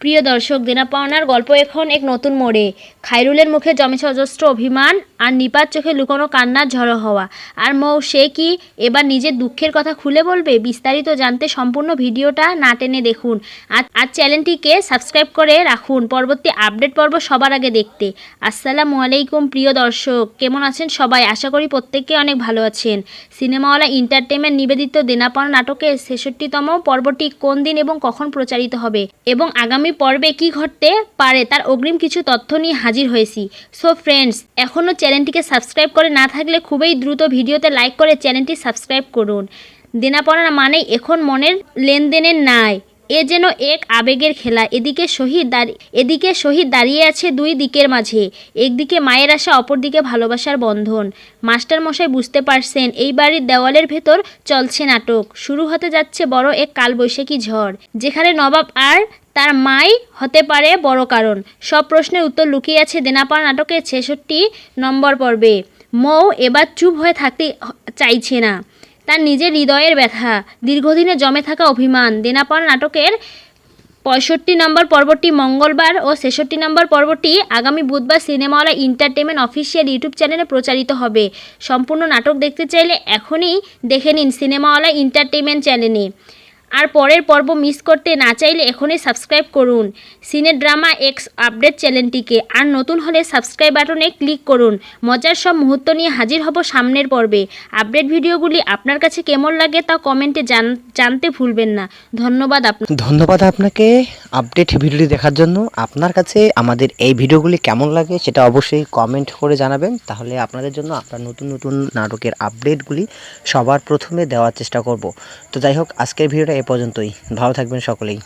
প্রিয় দর্শক দেনা পাওনার গল্প এখন এক নতুন মোড়ে। খাইরুলের মুখে জমেছে অজস্র অভিমান আর নিপার চোখে লুকোনো কান্নার ঝড়ো হওয়া। আর মৌ, সে কি এবার নিজের দুঃখের কথা খুলে বলবে? বিস্তারিত জানতে সম্পূর্ণ ভিডিওটা না টেনে দেখুন। আর আর চ্যানেলটিকে সাবস্ক্রাইব করে রাখুন। পরবর্তী আপডেট পর্ব সবার আগে দেখতে। আসসালামু আলাইকুম, প্রিয় দর্শক। কেমন আছেন সবাই? আশা করি প্রত্যেকে অনেক ভালো আছেন। সিনেমাওয়ালা এন্টারটেনমেন্ট নিবেদিত দেনাপাওনা নাটকের ছেষট্টিতম পর্বটি কোন দিন এবং কখন প্রচারিত হবে? এবং আগামী পর্বে কি ঘটতে পারে? তার অগ্রিম কিছু তথ্য নিয়ে হাজির হয়েছি। সো ফ্রেন্ডস এখনও চ্যানেলটিকে সাবস্ক্রাইব করে না থাকলে খুবই দ্রুত ভিডিওতে লাইক করে চ্যানেলটি সাবস্ক্রাইব করুন। দেনাপাওনা মানে এখন মনের লেনদেনের নাই এ যেন এক আবেগের খেলা। এদিকে শহীদ দাঁড়ি, এদিকে শহীদ দাঁড়িয়ে আছে দুই দিকের মাঝে। একদিকে মায়ের আশা, অপরদিকে ভালোবাসার বন্ধন। মাস্টার মশাই বুঝতে পারছেন, এই বাড়ির দেওয়ালের ভেতর চলছে নাটক। শুরু হতে যাচ্ছে বড় এক কালবৈশাখী ঝড়, যেখানে নবাব আর তার মাই হতে পারে বড় কারণ। সব প্রশ্নের উত্তর লুকিয়ে আছে দেনাপাড়া নাটকের ছেষট্টি নম্বর পর্বে। মৌ এবার চুপ হয়ে থাকতে চাইছে না। তার নিজের হৃদয়ের ব্যথা, দীর্ঘদিনে জমে থাকা অভিমান। দেনাপাড়া নাটকের পঁয়ষট্টি নম্বর পর্বটি মঙ্গলবার ও ছেষট্টি নম্বর পর্বটি আগামী বুধবার সিনেমাওয়ালা এন্টারটেনমেন্ট অফিসিয়াল ইউটিউব চ্যানেলে প্রচারিত হবে। সম্পূর্ণ নাটক দেখতে চাইলে এখনই দেখে নিন সিনেমাওয়ালা এন্টারটেনমেন্ট চ্যানেলে আর পরের পর্ব মিস করতে না চাইলে এখনই সাবস্ক্রাইব করুন। সিনে ড্রামা এক্স আপডেট চ্যানেলটিকে আর নতুন হলে সাবস্ক্রাইব বাটনে ক্লিক করুন। মজার সব মুহূর্ত নিয়ে হাজির হব সামনের পর্বে। আপডেট ভিডিওগুলি আপনার কাছে কেমন লাগে তা কমেন্টে জান জানতে ভুলবেন না। ধন্যবাদ আপনার ধন্যবাদ আপনাকে আপডেট ভিডিওটি দেখার জন্য। আপনার কাছে আমাদের এই ভিডিওগুলি কেমন লাগে সেটা অবশ্যই কমেন্ট করে জানাবেন। তাহলে আপনাদের জন্য আপনার নতুন নতুন নাটকের আপডেটগুলি সবার প্রথমে দেওয়ার চেষ্টা করব। তো যাই হোক, আজকের ভিডিওটা এ পর্যন্তই। ভালো থাকবেন সকলেই।